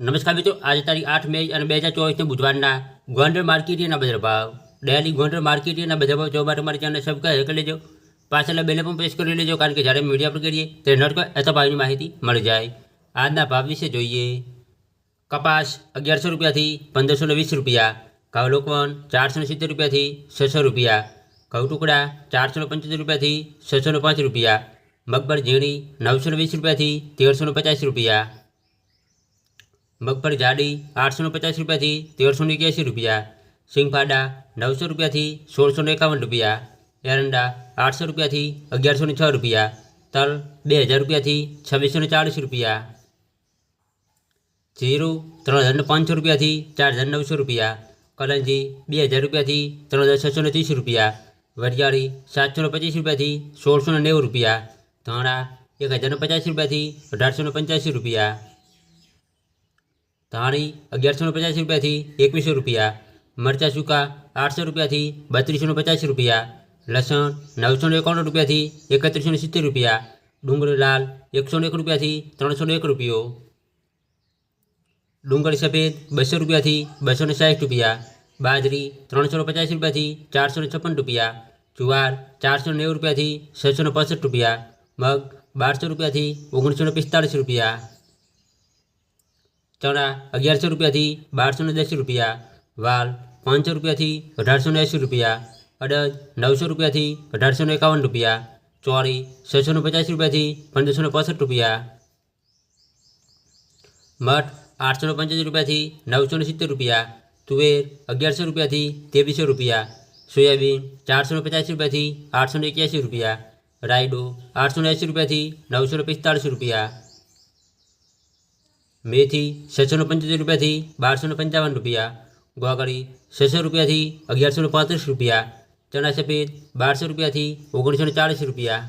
નમસ્કાર મિત્રો, આજે તારીખ આઠ મે અને બે હજાર ચોવીસને બુધવારના ગોંડલ માર્કેટના બજાર ભાવ, ડેલી ગોંડલ માર્કેટના બજાર ભાવ. જોવા માટે મારી ચેનલ સબસ્ક્રાઈબ કરી લેજો, પાછળના બેલે પણ પ્રેસ કરી લેજો, કારણ કે જ્યારે મીડિયા પર કરીએ, ત્યારે નોટ અથવા ભાવની માહિતી મળી જાય. આજના ભાવ વિશે જોઈએ. કપાસ અગિયારસો રૂપિયાથી પંદરસો વીસ રૂપિયા, ઘઉં લોકવન ચારસો સિત્તેર રૂપિયાથી છસો રૂપિયા, ઘઉં ટુકડા ચારસો પંચોતેર રૂપિયાથી છસો પાંચ રૂપિયા મગબર ઝીણી નવસો વીસ રૂપિયાથી તેરસો પચાસ રૂપિયા મગફળી જાડી આઠસો ને પચાસ રૂપિયાથી તેરસો એક્યાસી રૂપિયા, સિંગફાડા નવસો રૂપિયાથી સોળસો એકાવન રૂપિયા, એરંડા આઠસો રૂપિયાથી અગિયારસો છ રૂપિયા, તલ બે હજાર રૂપિયાથી છવ્વીસો ને ચાળીસ રૂપિયા, જીરું ત્રણ હજાર ને પાંચસો રૂપિયાથી ચાર હજાર નવસો રૂપિયા, કલંજી બે હજાર રૂપિયાથી ત્રણ હજાર છસો ને ત્રીસ રૂપિયા, વરિયાળી સાતસો ને પચીસ રૂપિયાથી સોળસો ને નેવું રૂપિયા, ધાણા એક હજાર ને પચાસ રૂપિયાથી અઢારસો ને પંચ્યાસી રૂપિયા ધાણી અગિયારસો ને પચાસ રૂપિયાથી એકવીસો રૂપિયા, મરચાં સૂકા આઠસો રૂપિયાથી બત્રીસો ને પચાસ રૂપિયા, લસણ નવસો ને એકાણું રૂપિયાથી એકત્રીસો ને સિત્તેર રૂપિયા, ડુંગળી લાલ એકસો ને એક રૂપિયાથી ત્રણસો ને એક રૂપિયો. ડુંગળી સફેદ બસો રૂપિયાથી બસો ને સાઠ રૂપિયા, બાજરી ત્રણસો ને પચાસ રૂપિયાથી ચારસો ને છપ્પન રૂપિયા, જુવાર ચારસો ને નેવું રૂપિયાથી છસો ને પાસઠ રૂપિયા, મગ બારસો રૂપિયાથી ઓગણીસો ને પિસ્તાળીસ રૂપિયા. ચણા અગિયારસો રૂપિયાથી બારસો ને દસ રૂપિયા, વાલ પાંચસો રૂપિયાથી અઢારસો ને એંસી રૂપિયા, અડદ નવસો રૂપિયાથી અઢારસો ને એકાવન રૂપિયા ચોરી છસો ને પચાસ રૂપિયાથી પંદરસો ને પાસઠ રૂપિયા, મઠ આઠસો ને પંચ્યાસી રૂપિયાથી નવસો સિત્તેર રૂપિયા, તુવેર અગિયારસો રૂપિયાથી ત્રેવીસો રૂપિયા, સોયાબીન ચારસો ને પચાસ રૂપિયાથી આઠસો એક્યાસી રૂપિયા, રાયડો આઠસો ને એંસી રૂપિયાથી નવસો પિસ્તાળીસ રૂપિયા મેથી છસો ને પંચોતેર રૂપિયાથી બારસો પંચાવન રૂપિયા ગોગળી છસો રૂપિયાથી અગિયારસો પાંત્રીસ રૂપિયા, ચણા સફેદ બારસો રૂપિયાથી ઓગણીસો ચાળીસ રૂપિયા